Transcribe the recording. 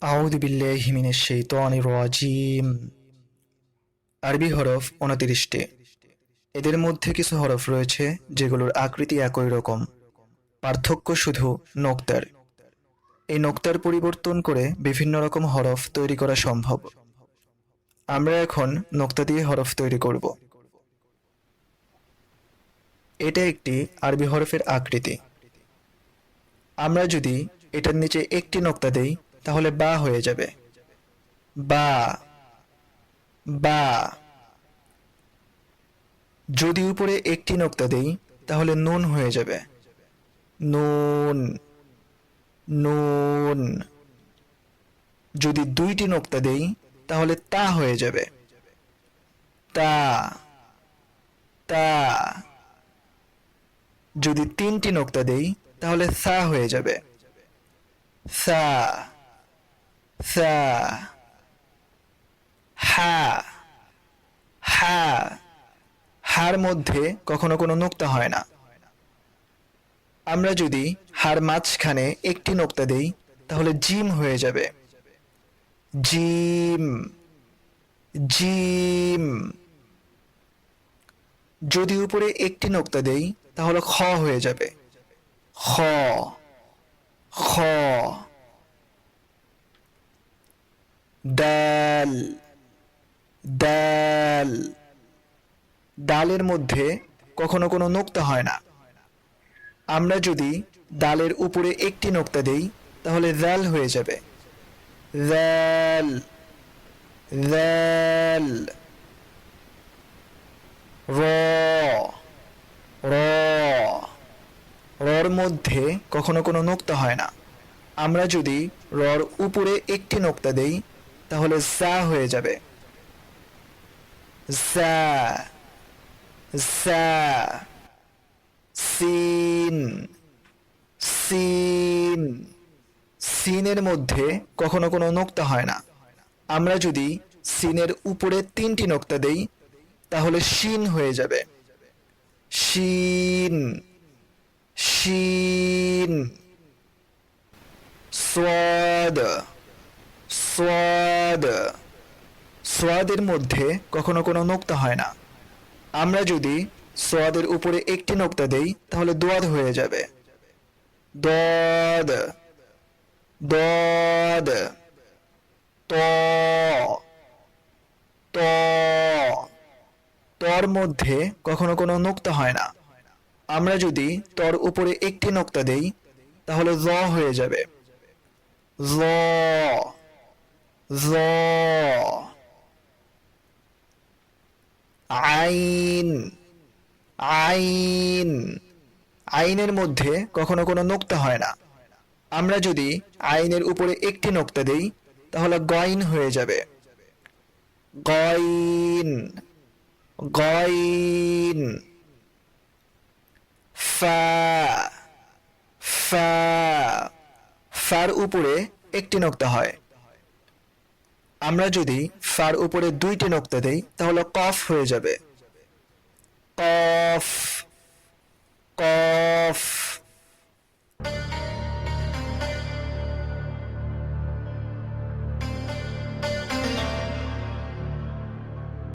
আউযু বিল্লাহি মিনাশ শাইতানির রাজিম। আরবি হরফ উনতিরিশটি। এদের মধ্যে কিছু হরফ রয়েছে যেগুলোর আকৃতি একই রকম। পার্থক্য শুধু নোক্তার। এই নোক্তার পরিবর্তন করে বিভিন্ন রকম হরফ তৈরি করা সম্ভব। আমরা এখন নোক্তা দিয়ে হরফ তৈরি করব। এটা একটি আরবি হরফের আকৃতি। আমরা যদি এটার নিচে একটি নোক্তা দেই তাহলে বা হয়ে যাবে। বা বা। যদি উপরে একটি নোক্তা দেই, তাহলে নুন হয়ে যাবে। নুন নুন। যদি দুইটি নোক্তা দেই, তাহলে তা হয়ে যাবে। তা তা। যদি তিনটি নোক্তা দেই, তাহলে সা হয়ে যাবে। সা। সা হা হা হার মধ্যে কখনো কোনো নোক্তা হয় না। আমরা যদি হার মাঝখানে একটি নোক্তা দেই, তাহলে জিম হয়ে যাবে। Gym gym. যদি উপরে একটি নোক্তা দেই, তাহলে খ হয়ে যাবে। খ। ডাল, ডালের মধ্যে কখনো কোনো নোক্তা হয় না। আমরা যদি ডালের উপরে একটি নোক্তা দেই, তাহলে র্যাল হয়ে যাবে। র্যাল র্যাল র র, রর মধ্যে কখনো কোনো নোক্তা হয় না। আমরা যদি রর উপরে একটি নোক্তা দেই, তাহলে সা হয়ে যাবে। জা জা সিন সিন সিনের মধ্যে কখনো কোনো নোক্তা হয় না। আমরা যদি সিনের উপরে তিনটি নোক্তা দেই, তাহলে শিন হয়ে যাবে। শিন শিন সোয়াদ সোয়াদ সোয়াদের মধ্যে কখনো কোনো নোক্তা হয় না। আমরা যদি সোয়াদের উপরে একটি নোক্তা দেই, তাহলে দোয়াদ হয়ে যাবে। দদ দদ ত ত, তর মধ্যে কখনো কোনো নোক্তা হয় না। আমরা যদি তর উপরে একটি নোক্তা দেই, তাহলে জ হয়ে যাবে। জ জ আইন আইন। আইনের মধ্যে কখনো কোনো নোক্তা হয় না। আমরা যদি আইনের উপরে একটি নোক্তা দেই, তাহলে গইন হয়ে যাবে। গয়ন। ফা। ফার উপরে একটি নোক্তা হয়। আমরা যদি ফার উপরে দুইটি নোক্তা দেই, তাহলে কফ হয়ে যাবে। কফ কফ